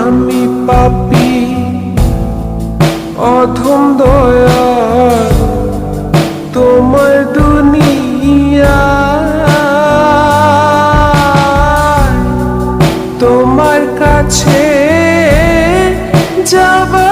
আমি পাপি অধম দয়া তোমার দুনিয়া। তোমার কাছে যাবার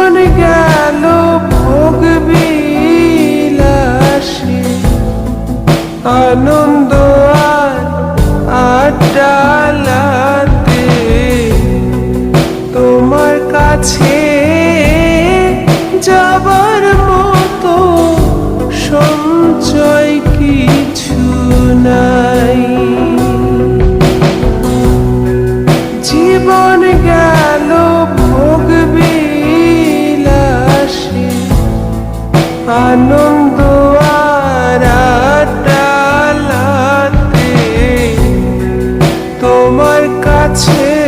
জীবন গেল ভোগ বিলাসে। আনন্দ আর আড্ডালাতে তোমার কাছে যাবার মতো সঞ্চয় কিছু নাই তোমার কাছে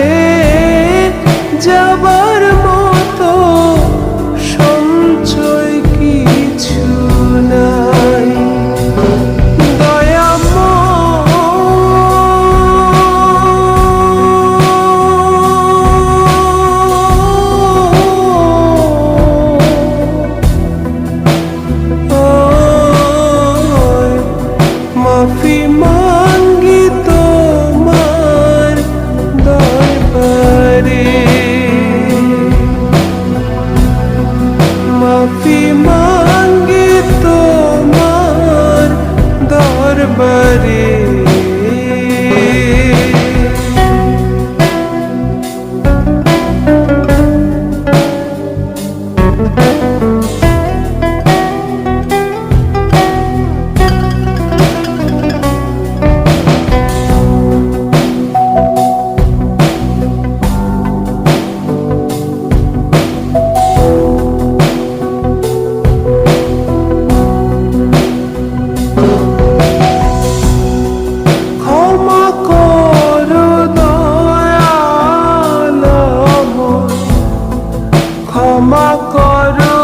ক্ষমা করো,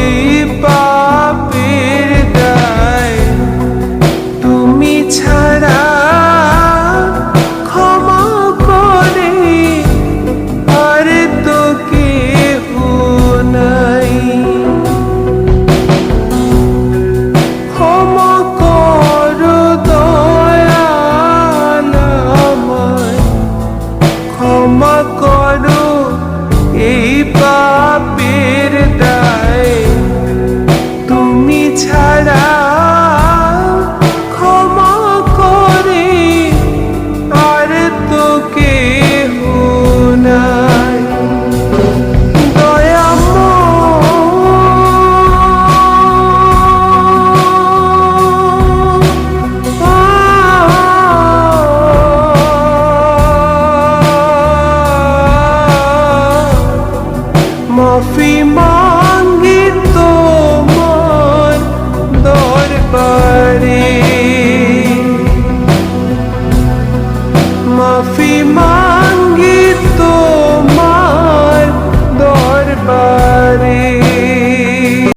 এই পাপের দায়। তুমি ছাড়া ক্ষমা করে আর তো কেহ নাই। ক্ষমা করো দয়াল আমায় ক্ষমা করো, এই পা মাফি মাঙ্গি তোমার দরবারে। মাফি মাঙ্গি তোমার